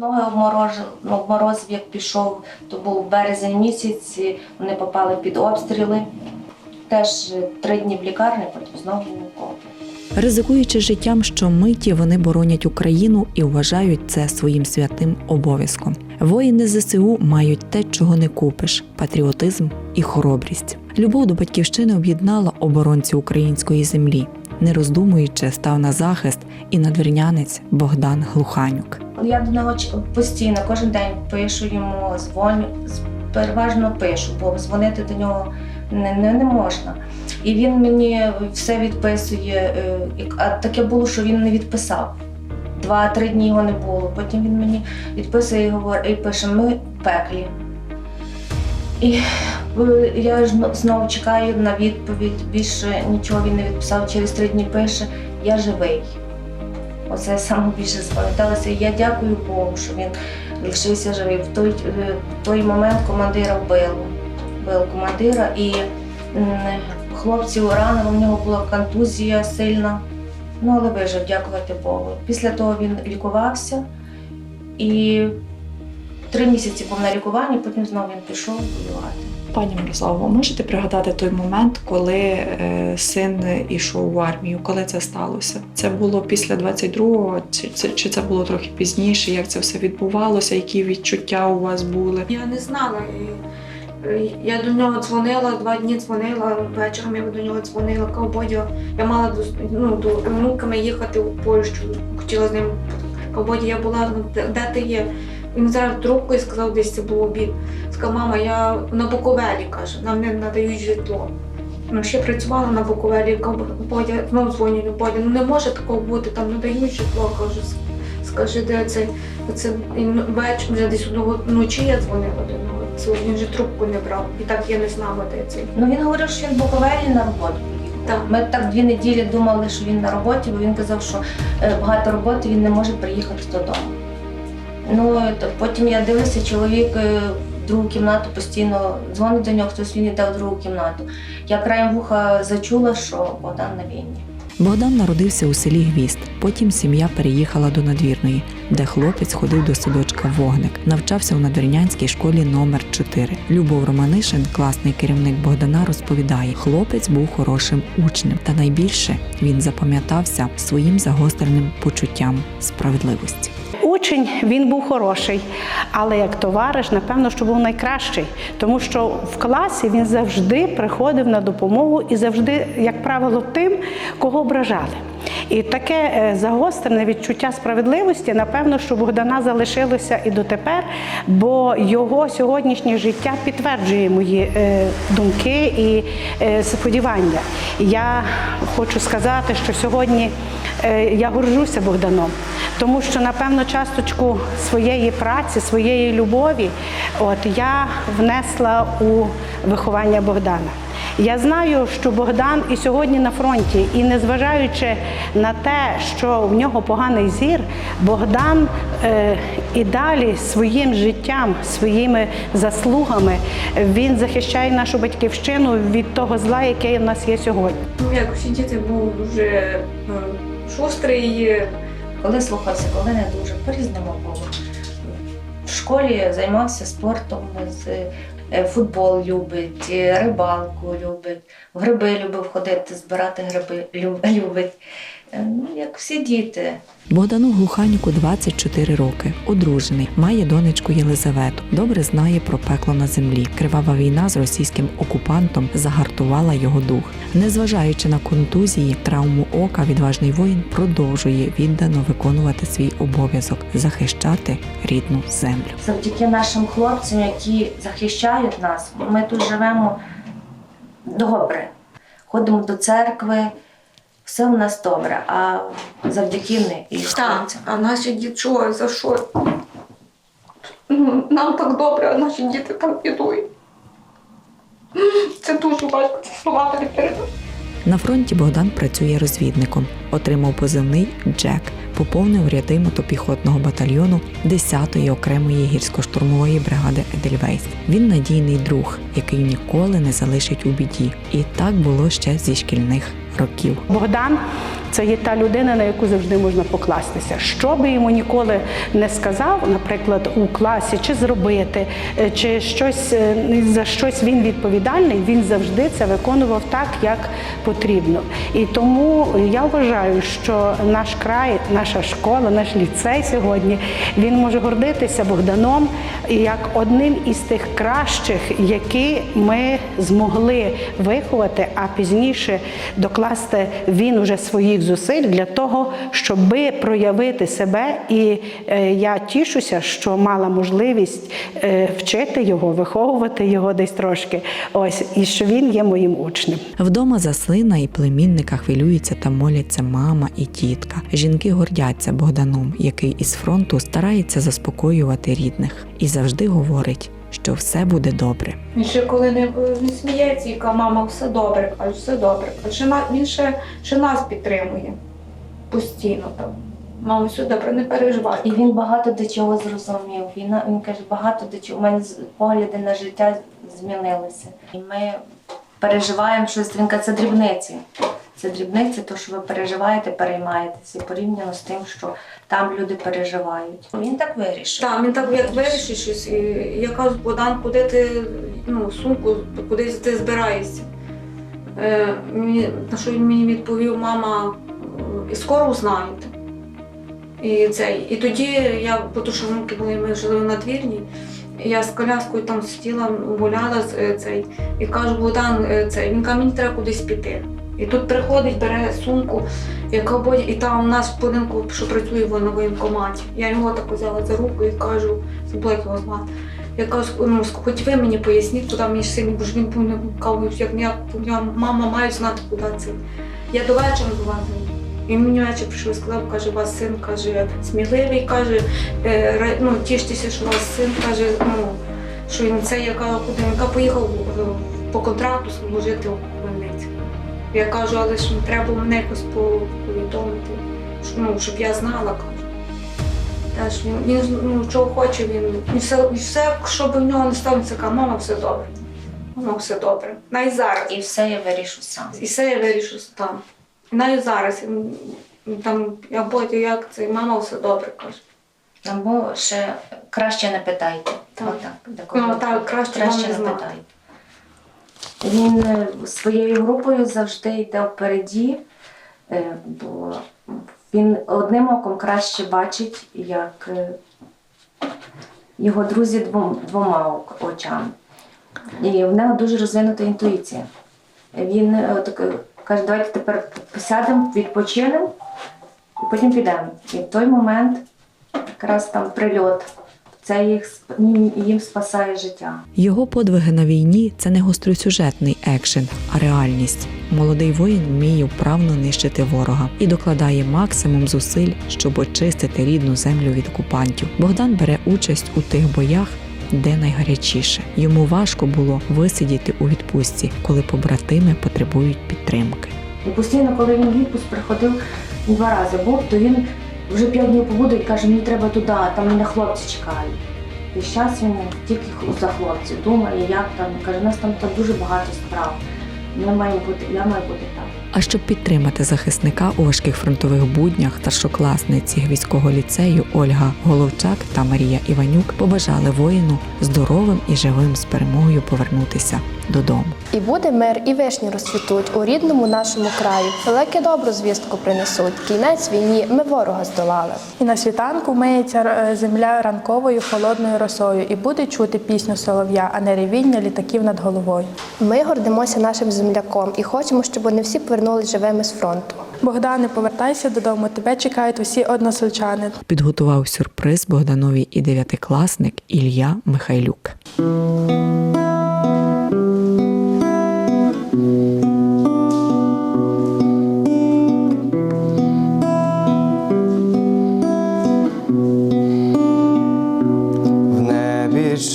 Ноги обморозив, як пішов, то був березень місяць, вони попали під обстріли. Теж е, три дні в лікарні, потім знову окопі. Ризикуючи життям щомиті, вони боронять Україну і вважають це своїм святим обов'язком. Воїни ЗСУ мають те, чого не купиш: патріотизм і хоробрість. Любов до батьківщини об'єднала оборонців української землі. Не роздумуючи, став на захист і надвірнянець Богдан Глуханюк. Я до нього постійно, кожен день пишу йому, дзвоню, переважно пишу, бо дзвонити до нього не, не, не можна. І він мені все відписує. е, А таке було, що він не відписав. Два-три дні його не було. Потім він мені відписує і говорить, і пише: ми в пеклі. І я знову чекаю на відповідь. Більше нічого він не відписав. Через три дні пише: Я живий. Оце саме більше запам'яталося. Я дякую Богу, що він лишився живий. В той, е, в той момент командира вбили. Вбили командира і хлопців ранило, в нього була контузія сильна. Ну, але вижив, дякувати Богу. Після того він лікувався і три місяці був на лікуванні, потім знову він пішов воювати. Пані Мирославо, ви можете пригадати той момент, коли е, син ішов в армію? Коли це сталося? Це було після 22-го, чи це, чи це було трохи пізніше? Як це все відбувалося? Які відчуття у вас були? Я не знала. Я до нього дзвонила, два дні дзвонила, вечором я до нього дзвонила, казав, я мала до, ну, до внуками їхати у Польщу, хотіла з ним. Казав, я була, де ти є? Він зараз трубку і сказав, десь це було обід. Сказав, мама, я на Буковелі, каже, нам не надають житло. Ну, ще працювала на Буковелі, Бодя, знову дзвоню, Бодя, ну не може такого бути, там надають житло, кажу, скажи, де це це вечір, вже десь одного вночі я дзвонила до нього. Це він же трубку не брав. І так я не знала, де це. Ну він говорив, що він в Буковелі на роботу. Так. Ми так дві неділі думали, що він на роботі, бо він казав, що е, багато роботи він не може приїхати додому. Ну потім я дивлюся, чоловік е, в другу кімнату постійно дзвонить до нього, хтось він йде в другу кімнату. Я краєм вуха зачула, що Богдан на війні. Богдан народився у селі Гвіст. Потім сім'я переїхала до надвірної, де хлопець ходив до садочка Вогник, навчався у надвірнянській школі номер 4 Любов Романишин, класний керівник Богдана, розповідає, хлопець був хорошим учнем, та найбільше він запам'ятався своїм загостреним почуттям справедливості. Учень він був хороший, але як товариш, напевно, що був найкращий, тому що в класі він завжди приходив на допомогу і завжди, як правило, тим, кого ображали. І таке е, загострене відчуття справедливості, напевно, що Богдана залишилося і дотепер, бо його сьогоднішнє життя підтверджує мої е, думки і е, сподівання. Я хочу сказати, що сьогодні я горжуся Богданом, тому що, напевно, часточку своєї праці, своєї любові, от я внесла у виховання Богдана. Я знаю, що Богдан і сьогодні на фронті, і незважаючи на те, що в нього поганий зір, Богдан е, і далі своїм життям, своїми заслугами він захищає нашу батьківщину від того зла, яке в нас є сьогодні. Ну, як всі діти був дуже е, шустрий. Коли слухався, коли не дуже, по-різному було. В школі займався спортом, футбол любить, е, рибалку любить, гриби любив ходити, збирати гриби люб- любить. Ну, як всі діти. Богдану Глуханюку 24 роки, одружений, має донечку Єлизавету. Добре знає про пекло на землі. Кривава війна з російським окупантом загартувала його дух. Незважаючи на контузії, травму ока, відважний воїн продовжує віддано виконувати свій обов'язок захищати рідну землю. Завдяки нашим хлопцям, які захищають нас, ми тут живемо добре. Ходимо до церкви, все у нас добре, а завдяки них і Так, а наші діти за що? Нам так добре, а наші діти так бідують. Це дуже важко, це слова не передати. На фронті Богдан працює розвідником, отримав позивний Джек, поповнив ряди мотопіхотного батальйону 10-ї окремої гірсько-штурмової бригади Едельвейс. Він надійний друг, який ніколи не залишить у біді. І так було ще зі шкільних років. Богдан Це є та людина, на яку завжди можна покластися. Що би йому ніколи не сказав, наприклад, у класі, чи зробити, е, чи щось е, за щось він відповідальний, він завжди це виконував так, як потрібно. І тому я вважаю, що наш край, наша школа, наш ліцей сьогодні він може гордитися Богданом як одним із тих кращих, які ми змогли виховати, а пізніше докласти він уже своїх зусиль для того, щоби проявити себе. І е, я тішуся, що мала можливість е, вчити його, виховувати його десь трошки. Ось і що він є моїм учнем. Вдома за сина і племінника хвилюються та моляться мама і тітка. Жінки гордяться Богданом, який із фронту старається заспокоювати рідних і завжди говорить, що все буде добре. Він ще коли не, не сміється і каже, мама, все добре, каже, все добре. Ще на- він ще, ще нас підтримує постійно там. Мама, все добре, не переживай. І він багато до чого зрозумів. Він, він каже, багато до чого. У мене погляди на життя змінилися. І ми переживаємо щось. Він каже, це дрібниці. Це дрібниці, то що ви переживаєте, переймаєтеся порівняно з тим, що там люди переживають. Він так вирішив. Так, він так як вирішив щось, і я кажу, Богдан, куди ти ну, сумку, куди ти збираєшся? Е, мені, на що він мені відповів, мама, е, скоро узнаєте. І, цей, і тоді я, бо то, що внуки були, ми жили на двірні, я з коляскою там сиділа, гуляла е, цей, і кажу, Богдан, цей, він каже, мені треба кудись піти. І тут приходить, бере сумку, яка боді, і там у нас в будинку, що працює на воєнкоматі. Я його так взяла за руку і кажу, забула його звати. Я кажу, ну, хоч ви мені поясніть, куди мені син, бо ж він повинен кажу, як я, мама має знати, куди це. Я до вечора була з ним. І мені вечір прийшов і сказав, каже, у вас син каже, сміливий, каже, е, ну, тіштеся, що у вас син каже, ну, що він це, яка куди каже, поїхав е, по контракту служити. Я кажу, але ж треба мене якось повідомити, що, ну, щоб я знала, кажу. Він, він ну, чого хоче, він і все, і все, що б в нього не ставиться, каже, мама, все добре. Мама, все добре. Навіть зараз. І все я вирішу сам. І все я вирішу там. І навіть зараз там я потім як це, мама все добре каже. Або ще краще не питайте. Так. Отак, Ну, так, краще вам не знати. питайте. Він е, своєю групою завжди йде впереді, е, бо він одним оком краще бачить, як е, його друзі двома очами. І в нього дуже розвинута інтуїція. Він так, каже, давайте тепер посядемо, відпочинемо і потім підемо. І в той момент якраз там прильот. Це їх їм спасає життя. Його подвиги на війні це не гостросюжетний екшен, а реальність. Молодий воїн вміє вправно нищити ворога і докладає максимум зусиль, щоб очистити рідну землю від окупантів. Богдан бере участь у тих боях, де найгарячіше. Йому важко було висидіти у відпустці, коли побратими потребують підтримки. І постійно, коли він в відпуск приходив два рази був, то він вже п'ять днів побуде і каже, мені треба туди, там мене хлопці чекають. І зараз він тільки за хлопців думає, як там. Каже, у нас там, там дуже багато справ. Ми маємо бути, я маю бути там. А щоб підтримати захисника у важких фронтових буднях, старшокласниці військового ліцею Ольга Головчак та Марія Іванюк побажали воїну здоровим і живим з перемогою повернутися додому. І буде мир, і вишні розцвітуть у рідному нашому краю. Велике добру звістку принесуть. Кінець війні ми ворога здолали. І на світанку миється е, земля ранковою холодною росою, і буде чути пісню солов'я, а не ревіння літаків над головою. Ми гордимося нашим земляком і хочемо, щоб вони всі повернулись живими з фронту. Богдане, повертайся додому. Тебе чекають усі односельчани. Підготував сюрприз Богданові і дев'ятикласник Ілля Михайлюк.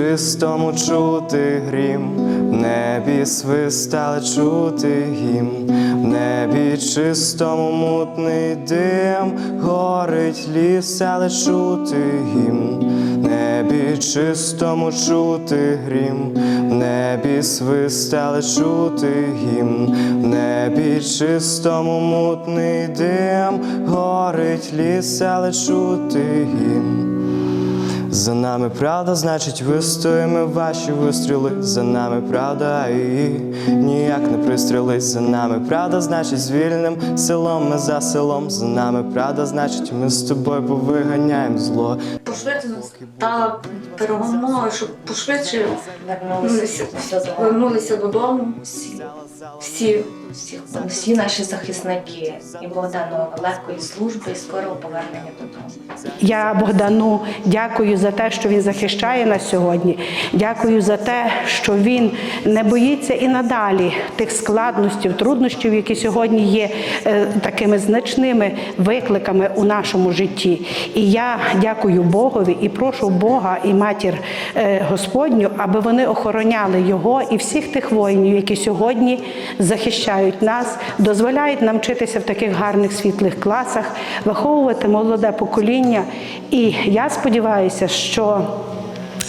Чистому чути грім, в небі свист, але чути гімн, в небі чистому мутний дим, горить ліс, але чути гімн, в небі чистому чути грім, в небі свист, але чути гімн, в небі чистому мутний дим, горить ліс, але чути гімн. За нами правда, значить, вистоїмо ваші вистріли. За нами правда, і ніяк не пристрілись. За нами правда, значить, звільним селом ми за селом. За нами правда, значить, ми з тобою повиганяємо зло. Пошвидше стала перемогою, щоб пошвидше Вернулися, все вернулися додому. Всі, Всі. всі, всі наші захисники і Богдану легкої служби і скорого повернення додому. Я Богдану дякую за те, що він захищає нас сьогодні. Дякую за те, що він не боїться і надалі тих складностей, труднощів, які сьогодні є е, такими значними викликами у нашому житті. І я дякую Богові і прошу Бога і матір е, Господню, аби вони охороняли його і всіх тих воїнів, які сьогодні захищають нас, дозволяють нам вчитися в таких гарних світлих класах, виховувати молоде покоління. І я сподіваюся, що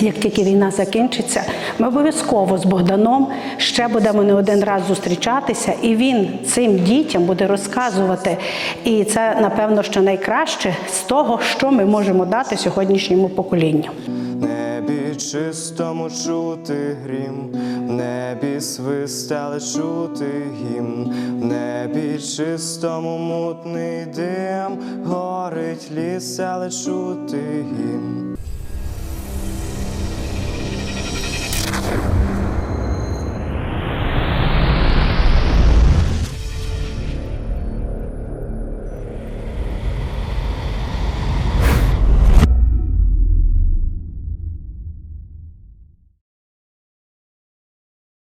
як тільки війна закінчиться, ми обов'язково з Богданом ще будемо не один раз зустрічатися, і він цим дітям буде розказувати. І це, напевно, що найкраще з того, що ми можемо дати сьогоднішньому поколінню. Небі чистому чути грім, в небі свист, але чути гімн, в небі чистому мутний дим, горить ліс, але чути гімн.